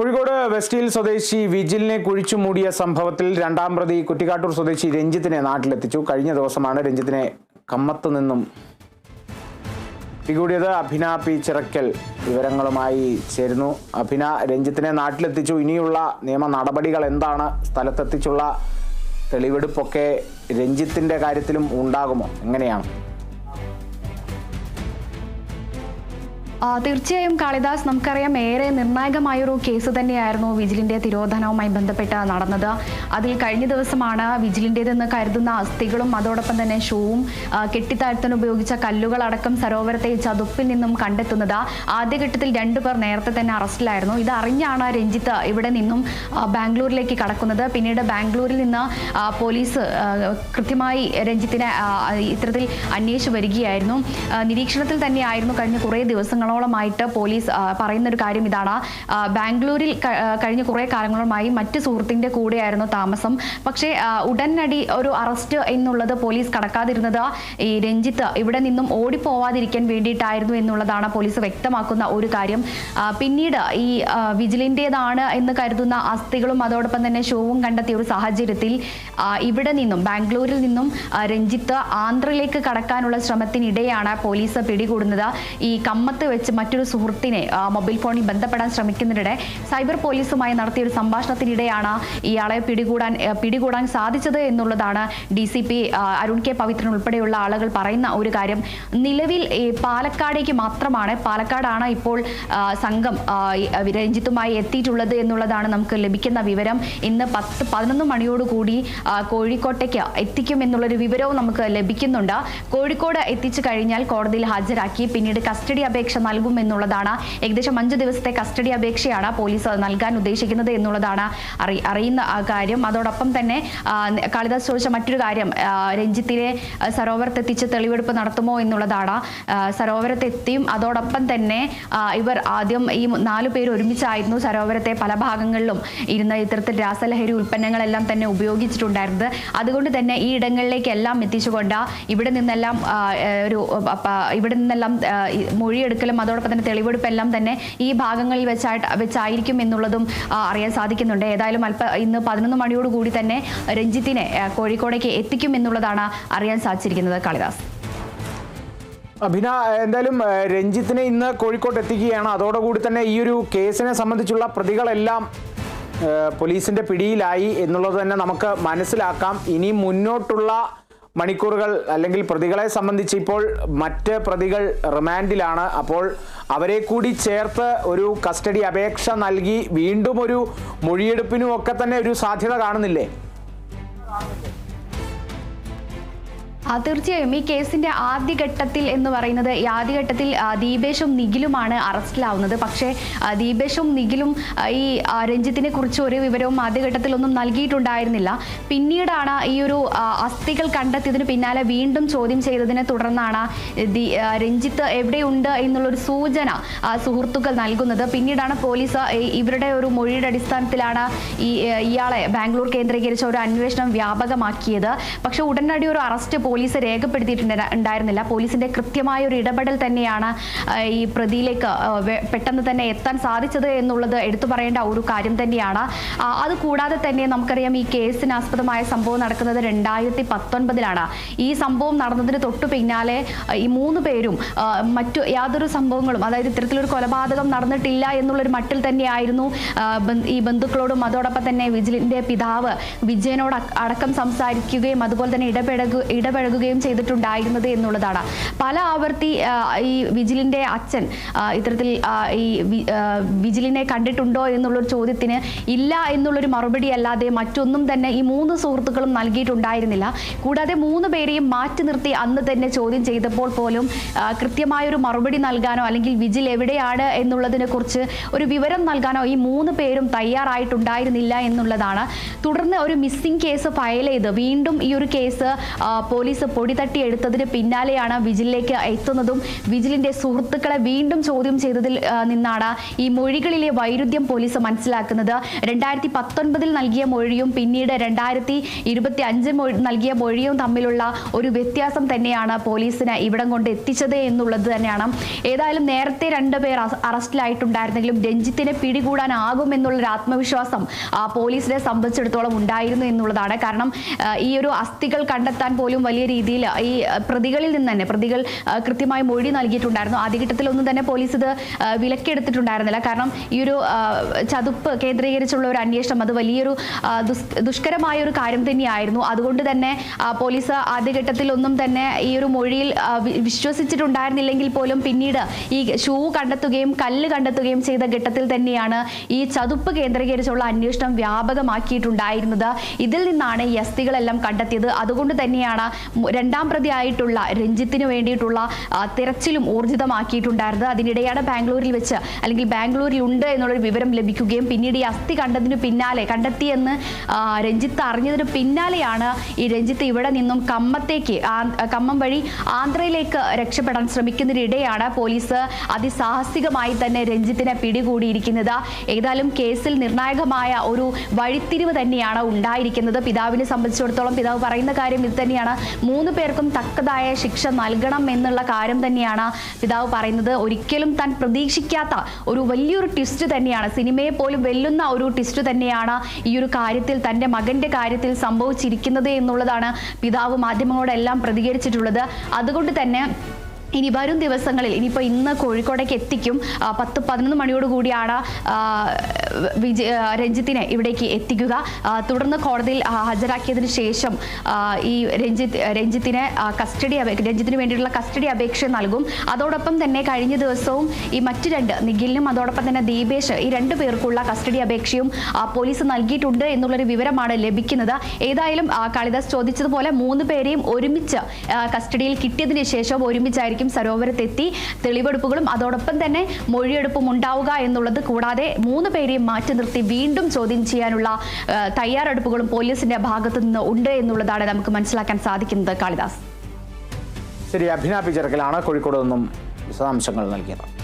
Kozhikode west hill സ്വദേശി വിജിലിനെ കുഴിച്ചു മൂടിയ സംഭവത്തിൽ രണ്ടാം പ്രതി കുറ്റിക്കാട്ടൂർ സ്വദേശി രഞ്ജിത്തിനെ നാട്ടിലെത്തിച്ചു. കഴിഞ്ഞ ദിവസമാണ് രഞ്ജിത്തിനെ കമ്മത്ത് നിന്നും പിടികൂടിയത്. അഭിന പി ചിറക്കൽ വിവരങ്ങളുമായി ചേരുന്നു. അഭിന രഞ്ജിത്തിനെ നാട്ടിലെത്തിച്ചു. ഇനിയുള്ള നിയമ നടപടികൾ എന്താണ്? സ്ഥലത്തെത്തിച്ചുള്ള തെളിവെടുപ്പൊക്കെ രഞ്ജിത്തിന്റെ കാര്യത്തിലും ഉണ്ടാകുമോ? എങ്ങനെയാണ്? തീർച്ചയായും കാളിദാസ് നമുക്കറിയാം ഏറെ നിർണായകമായൊരു കേസ് തന്നെയായിരുന്നു വിജിലിന്റെ തിരോധനവുമായി ബന്ധപ്പെട്ട് നടന്നത്. അതിൽ കഴിഞ്ഞ ദിവസമാണ് വിജിലിന്റേതെന്ന് കരുതുന്ന അസ്ഥികളും അതോടൊപ്പം തന്നെ ഷൂവും കെട്ടിത്താഴ്ത്തിന് ഉപയോഗിച്ച കല്ലുകളടക്കം സരോവരത്തെ ചതുപ്പിൽ നിന്നും കണ്ടെത്തുന്നത്. ആദ്യഘട്ടത്തിൽ രണ്ടുപേർ നേരത്തെ തന്നെ അറസ്റ്റിലായിരുന്നു. ഇത് അറിഞ്ഞാണ് രഞ്ജിത്ത് ഇവിടെ നിന്നും ബാംഗ്ലൂരിലേക്ക് കടക്കുന്നത്. പിന്നീട് ബാംഗ്ലൂരിൽ നിന്ന് പോലീസ് കൃത്യമായി രഞ്ജിത്തിനെ ഇത്തരത്തിൽ അന്വേഷിച്ചു വരികയായിരുന്നു. നിരീക്ഷണത്തിൽ തന്നെയായിരുന്നു കഴിഞ്ഞ കുറേ ദിവസങ്ങളോളമായിട്ട് പോലീസ് പറയുന്ന ഒരു കാര്യം ഇതാണ്. ബാംഗ്ലൂരിൽ കഴിഞ്ഞ കുറേ കാലങ്ങളുമായി മറ്റ് സുഹൃത്തിന്റെ കൂടെയായിരുന്നു താമസം. പക്ഷേ ഉടനടി ഒരു അറസ്റ്റ് എന്നുള്ളത് പോലീസ് കടക്കാതിരുന്നത് ഈ രഞ്ജിത്ത് ഇവിടെ നിന്നും ഓടിപ്പോവാതിരിക്കാൻ വേണ്ടിയിട്ടായിരുന്നു എന്നുള്ളതാണ് പോലീസ് വ്യക്തമാക്കുന്ന ഒരു കാര്യം. പിന്നീട് ഈ വിജിലിന്റേതാണ് എന്ന് കരുതുന്ന അസ്ഥികളും അതോടൊപ്പം തന്നെ ഷോവും കണ്ടെത്തിയ ഒരു സാഹചര്യത്തിൽ ഇവിടെ നിന്നും ബാംഗ്ലൂരിൽ നിന്നും രഞ്ജിത്ത് ആന്ധ്രയിലേക്ക് കടക്കാനുള്ള ശ്രമത്തിനിടെയാണ് പോലീസ് പിടികൂടുന്നത്. ഈ കമ്മത്ത് വെച്ച് മറ്റൊരു സുഹൃത്തിനെ മൊബൈൽ ഫോണിൽ ബന്ധപ്പെടാൻ ശ്രമിക്കുന്നതിനിടെ സൈബർ പോലീസുമായി നടത്തിയ ഒരു സംഭാഷണത്തിനിടെയാണ് ഇയാളെ പിടികൂടാൻ പിടികൂടാൻ സാധിച്ചത് എന്നുള്ളതാണ് D C P Arun K Pavithran ഉൾപ്പെടെയുള്ള ആളുകൾ പറയുന്ന ഒരു കാര്യം. നിലവിൽ പാലക്കാടേക്ക് മാത്രമാണ് പാലക്കാടാണ് ഇപ്പോൾ സംഘം രഞ്ജിത്തുമായി എത്തിയിട്ടുള്ളത് എന്നുള്ളതാണ് നമുക്ക് ലഭിക്കുന്ന വിവരം. ഇന്ന് പത്ത് പതിനൊന്ന് മണിയോടുകൂടി കോഴിക്കോട്ടേക്ക് എത്തിക്കും എന്നുള്ളൊരു വിവരവും നമുക്ക് ലഭിക്കുന്നുണ്ട്. കോഴിക്കോട് എത്തിച്ചു കഴിഞ്ഞാൽ കോടതിയിൽ ഹാജരാക്കി പിന്നീട് കസ്റ്റഡി അപേക്ഷ നൽകും എന്നുള്ളതാണ് ഏകദേശം അഞ്ച് ദിവസത്തെ കസ്റ്റഡി അപേക്ഷയാണ് പോലീസ് നൽകാൻ ഉദ്ദേശിക്കുന്നത് എന്നുള്ളതാണ് അറി അറിയുന്ന കാര്യം. അതോടൊപ്പം തന്നെ കാളിദാസ് ചോദിച്ച മറ്റൊരു കാര്യം. രഞ്ജിത്തിനെ സരോവരത്തെത്തിച്ച് തെളിവെടുപ്പ് നടത്തുമോ എന്നുള്ളതാണ്. സരോവരത്തെത്തിയും അതോടൊപ്പം തന്നെ ഇവർ ആദ്യം ഈ നാലു പേര് ഒരുമിച്ചായിരുന്നു സരോവരത്തെ പല ഭാഗങ്ങളിലും ഇരുന്ന ഇത്തരത്തിൽ രാസലഹരി ഉൽപ്പന്നങ്ങളെല്ലാം തന്നെ ഉപയോഗിച്ചിട്ടുണ്ടായിരുന്നത്. അതുകൊണ്ട് തന്നെ ഈ ഇടങ്ങളിലേക്കെല്ലാം എത്തിച്ചുകൊണ്ട് ഇവിടെ നിന്നെല്ലാം ഒരു ഇവിടെ നിന്നെല്ലാം ആ, മൊഴിയെടുക്കലും അതോടൊപ്പം തന്നെ തെളിവെടുപ്പെല്ലാം തന്നെ ഈ ഭാഗങ്ങളിൽ വെച്ചായിട്ട് വെച്ചായിരിക്കും എന്നുള്ളതും അറിയാൻ സാധിക്കുന്നുണ്ട്. ഏതായാലും അല്പ ഇന്ന് പതിനൊന്ന് മണിയോട് കൂടി തന്നെ രഞ്ജിത്തിനെ കോഴിക്കോടേക്ക് എത്തിക്കും എന്നുള്ളതാണ് അറിയാൻ സാധിച്ചിരിക്കുന്നത്. കാളിദാസ്. അഭിന എന്തായാലും രഞ്ജിത്തിനെ ഇന്ന് കോഴിക്കോട്ട് എത്തിക്കുകയാണ്. അതോടുകൂടി തന്നെ ഈ ഒരു കേസിനെ സംബന്ധിച്ചുള്ള പ്രതികളെല്ലാം പോലീസിന്റെ പിടിയിലായി എന്നുള്ളത് തന്നെ നമുക്ക് മനസ്സിലാക്കാം. ഇനി മുന്നോട്ടുള്ള മണിക്കൂറുകൾ അല്ലെങ്കിൽ പ്രതികളെ സംബന്ധിച്ച് ഇപ്പോൾ മറ്റ് പ്രതികൾ റിമാൻഡിലാണ്. അപ്പോൾ അവരെ കൂടി ചേർത്ത് ഒരു കസ്റ്റഡി അപേക്ഷ നൽകി വീണ്ടും ഒരു മൊഴിയെടുപ്പിനും ഒക്കെ തന്നെ ഒരു സാധ്യത കാണുന്നില്ലേ? തീർച്ചയായും ഈ കേസിന്റെ ആദ്യഘട്ടത്തിൽ എന്ന് പറയുന്നത് ഈ ആദ്യഘട്ടത്തിൽ ദീപേഷും നിഖിലുമാണ് അറസ്റ്റിലാവുന്നത്. പക്ഷേ ദീപേഷും നിഖിലും ഈ രഞ്ജിത്തിനെ കുറിച്ച് ഒരു വിവരവും ആദ്യഘട്ടത്തിൽ ഒന്നും നൽകിയിട്ടുണ്ടായിരുന്നില്ല. പിന്നീടാണ് ഈ ഒരു അസ്ഥികൾ കണ്ടെത്തിയതിന് പിന്നാലെ വീണ്ടും ചോദ്യം ചെയ്തതിനെ തുടർന്നാണ് രഞ്ജിത്ത് എവിടെയുണ്ട് എന്നുള്ളൊരു സൂചന സുഹൃത്തുക്കൾ നൽകുന്നത്. പിന്നീടാണ് പോലീസ് ഇവരുടെ ഒരു മൊഴിയുടെ അടിസ്ഥാനത്തിലാണ് ഈ ഇയാളെ ബാംഗ്ലൂർ കേന്ദ്രീകരിച്ച ഒരു അന്വേഷണം വ്യാപകമാക്കിയത്. പക്ഷേ ഉടനടി ഒരു അറസ്റ്റ് പോലീസ് രേഖപ്പെടുത്തിയിട്ടുണ്ട് ഉണ്ടായിരുന്നില്ല. പോലീസിന്റെ കൃത്യമായ ഒരു ഇടപെടൽ തന്നെയാണ് ഈ പ്രതിയിലേക്ക് പെട്ടെന്ന് തന്നെ എത്താൻ സാധിച്ചത് എന്നുള്ളത് എടുത്തു പറയേണ്ട ഒരു കാര്യം തന്നെയാണ്. അത് കൂടാതെ തന്നെ നമുക്കറിയാം ഈ കേസിന് ആസ്പദമായ സംഭവം നടക്കുന്നത് രണ്ടായിരത്തി പത്തൊൻപതിലാണ് ഈ സംഭവം നടന്നതിന് തൊട്ടു പിന്നാലെ ഈ മൂന്ന് പേരും മറ്റു യാതൊരു സംഭവങ്ങളും അതായത് ഇത്തരത്തിലൊരു കൊലപാതകം നടന്നിട്ടില്ല എന്നുള്ളൊരു മട്ടിൽ തന്നെയായിരുന്നു ഈ ബന്ധുക്കളോടും അതോടൊപ്പം തന്നെ വിജിലിന്റെ പിതാവ് വിജയനോട് അടക്കം സംസാരിക്കുകയും അതുപോലെ തന്നെ ഇടപെടകു ഇടപഴകുകയും ചെയ്തിട്ടുണ്ടായിരുന്നത് എന്നുള്ളതാണ്. പല ആവർത്തി ഈ വിജിലിന്റെ അച്ഛൻ ഇത്തരത്തിൽ ഈ വിജിലിനെ കണ്ടിട്ടുണ്ടോ എന്നുള്ളൊരു ചോദ്യത്തിന് ഇല്ല എന്നുള്ളൊരു മറുപടി അല്ലാതെ മറ്റൊന്നും തന്നെ ഈ മൂന്ന് സുഹൃത്തുക്കളും നൽകിയിട്ടുണ്ടായിരുന്നില്ല. കൂടാതെ മൂന്ന് പേരെയും മാറ്റി നിർത്തി അന്ന് തന്നെ ചോദ്യം ചെയ്തപ്പോൾ പോലും കൃത്യമായൊരു മറുപടി നൽകാനോ അല്ലെങ്കിൽ വിജിൽ എവിടെയാണ് എന്നുള്ളതിനെ കുറിച്ച് ഒരു വിവരം നൽകാനോ ഈ മൂന്ന് പേരും തയ്യാറായിട്ടുണ്ടായിരുന്നില്ല എന്നുള്ളതാണ്. തുടർന്ന് ഒരു മിസ്സിംഗ് കേസ് ഫയൽ ചെയ്ത് വീണ്ടും ഈ ഒരു കേസ് പോലീസ് കേസ് പൊടി തട്ടിയെടുത്തതിന് പിന്നാലെയാണ് വിജിലിലേക്ക് എത്തുന്നതും വിജിലിന്റെ സുഹൃത്തുക്കളെ വീണ്ടും ചോദ്യം ചെയ്തതിൽ നിന്നാണ് ഈ മൊഴികളിലെ വൈരുദ്ധ്യം പോലീസ് മനസ്സിലാക്കുന്നത്. രണ്ടായിരത്തി പത്തൊൻപതിൽ നൽകിയ മൊഴിയും പിന്നീട് രണ്ടായിരത്തി ഇരുപത്തി അഞ്ച് നൽകിയ മൊഴിയും തമ്മിലുള്ള ഒരു വ്യത്യാസം തന്നെയാണ് പോലീസിന് ഇവിടം കൊണ്ട് എത്തിച്ചത് എന്നുള്ളത് തന്നെയാണ്. ഏതായാലും നേരത്തെ രണ്ടുപേർ അറ- അറസ്റ്റിലായിട്ടുണ്ടായിരുന്നെങ്കിലും രഞ്ജിത്തിനെ പിടികൂടാനാകും എന്നുള്ളൊരു ആത്മവിശ്വാസം പോലീസിനെ സംബന്ധിച്ചിടത്തോളം ഉണ്ടായിരുന്നു എന്നുള്ളതാണ്. കാരണം ഈ ഒരു അസ്ഥികൾ കണ്ടെത്താൻ പോലും വലിയ രീതിയിൽ ഈ പ്രതികളിൽ നിന്ന് തന്നെ പ്രതികൾ കൃത്യമായി മൊഴി നൽകിയിട്ടുണ്ടായിരുന്നു. ആദ്യഘട്ടത്തിലൊന്നും തന്നെ പോലീസ് ഇത് വിലക്കെടുത്തിട്ടുണ്ടായിരുന്നില്ല കാരണം ഈ ഒരു ചതുപ്പ് കേന്ദ്രീകരിച്ചുള്ള ഒരു അന്വേഷണം അത് വലിയൊരു ദുഷ്കരമായ ഒരു കാര്യം തന്നെയായിരുന്നു. അതുകൊണ്ട് തന്നെ പോലീസ് ആദ്യഘട്ടത്തിൽ ഒന്നും തന്നെ ഈ ഒരു മൊഴിയിൽ വിശ്വസിച്ചിട്ടുണ്ടായിരുന്നില്ലെങ്കിൽ പോലും പിന്നീട് ഈ ഷൂ കണ്ടെത്തുകയും കല്ല് കണ്ടെത്തുകയും ചെയ്ത ഘട്ടത്തിൽ തന്നെയാണ് ഈ ചതുപ്പ് കേന്ദ്രീകരിച്ചുള്ള അന്വേഷണം വ്യാപകമാക്കിയിട്ടുണ്ടായിരുന്നത്. ഇതിൽ നിന്നാണ് ഈ അസ്ഥികളെല്ലാം കണ്ടെത്തിയത്. അതുകൊണ്ട് തന്നെയാണ് രണ്ടാം പ്രതിയായിട്ടുള്ള രഞ്ജിത്തിന് വേണ്ടിയിട്ടുള്ള തിരച്ചിലും ഊർജിതമാക്കിയിട്ടുണ്ടായിരുന്നത്. അതിനിടെയാണ് ബാംഗ്ലൂരിൽ വെച്ച് അല്ലെങ്കിൽ ബാംഗ്ലൂരിൽ ഉണ്ട് എന്നുള്ളൊരു വിവരം ലഭിക്കുകയും പിന്നീട് ഈ അസ്ഥി കണ്ടതിന് പിന്നാലെ കണ്ടെത്തിയെന്ന് രഞ്ജിത്ത് അറിഞ്ഞതിന് പിന്നാലെയാണ് ഈ രഞ്ജിത്ത് ഇവിടെ നിന്നും കമ്മത്തേക്ക് കമ്മം വഴി ആന്ധ്രയിലേക്ക് രക്ഷപ്പെടാൻ ശ്രമിക്കുന്നതിനിടെയാണ് പോലീസ് അതിസാഹസികമായി തന്നെ രഞ്ജിത്തിനെ പിടികൂടിയിരിക്കുന്നത്. ഏതായാലും കേസിൽ നിർണായകമായ ഒരു വഴിത്തിരിവ് തന്നെയാണ് ഉണ്ടായിരിക്കുന്നത്. പിതാവിനെ സംബന്ധിച്ചിടത്തോളം പിതാവ് പറയുന്ന കാര്യം ഇത് തന്നെയാണ്. മൂന്ന് പേർക്കും തക്കതായ ശിക്ഷ നൽകണം എന്നുള്ള കാര്യം തന്നെയാണ് പിതാവ് പറയുന്നത്. ഒരിക്കലും താൻ പ്രതീക്ഷിക്കാത്ത ഒരു വലിയൊരു ട്വിസ്റ്റ് തന്നെയാണ്. സിനിമയെ പോലും വെല്ലുന്ന ഒരു ട്വിസ്റ്റ് തന്നെയാണ് ഈ ഒരു കാര്യത്തിൽ തന്റെ മകന്റെ കാര്യത്തിൽ സംഭവിച്ചിരിക്കുന്നത് എന്നുള്ളതാണ് പിതാവ് മാധ്യമങ്ങളോടെല്ലാം പ്രതികരിച്ചിട്ടുള്ളത്. അതുകൊണ്ട് തന്നെ ഇനി വരും ദിവസങ്ങളിൽ ഇനിയിപ്പോൾ ഇന്ന് കോഴിക്കോടേക്ക് എത്തിക്കും. പത്ത് പതിനൊന്ന് മണിയോടുകൂടിയാണ് വിജയ രഞ്ജിത്തിനെ ഇവിടേക്ക് എത്തിക്കുക. തുടർന്ന് കോടതിയിൽ ഹാജരാക്കിയതിന് ശേഷം ഈ രഞ്ജിത്ത് രഞ്ജിത്തിനെ കസ്റ്റഡി അപേക്ഷ രഞ്ജിത്തിന് വേണ്ടിയിട്ടുള്ള കസ്റ്റഡി അപേക്ഷ നൽകും. അതോടൊപ്പം തന്നെ കഴിഞ്ഞ ദിവസവും ഈ മറ്റു രണ്ട് നിഖിലിനും അതോടൊപ്പം തന്നെ ദീപേഷ് ഈ രണ്ടു പേർക്കുള്ള കസ്റ്റഡി അപേക്ഷയും പോലീസ് നൽകിയിട്ടുണ്ട് എന്നുള്ളൊരു വിവരമാണ് ലഭിക്കുന്നത്. ഏതായാലും കാളിദാസ് ചോദിച്ചതുപോലെ മൂന്ന് പേരെയും ഒരുമിച്ച് കസ്റ്റഡിയിൽ കിട്ടിയതിന് ശേഷം ഒരുമിച്ചായിരിക്കും സരോവരത്തെത്തി തെളിവെടുപ്പുകളും അതോടൊപ്പം തന്നെ മൊഴിയെടുപ്പും ഉണ്ടാവുക എന്നുള്ളത് കൂടാതെ മൂന്ന് പേരെയും മാറ്റി നിർത്തി വീണ്ടും ചോദ്യം ചെയ്യാനുള്ള തയ്യാറെടുപ്പുകളും പോലീസിന്റെ ഭാഗത്തു നിന്ന് ഉണ്ട് എന്നുള്ളതാണ് നമുക്ക് മനസ്സിലാക്കാൻ സാധിക്കുന്നത് കാളിദാസ്. ശരി അഭിന കോഴിക്കോട് നിന്നും വിശദാംശങ്ങൾ നൽകിയത്.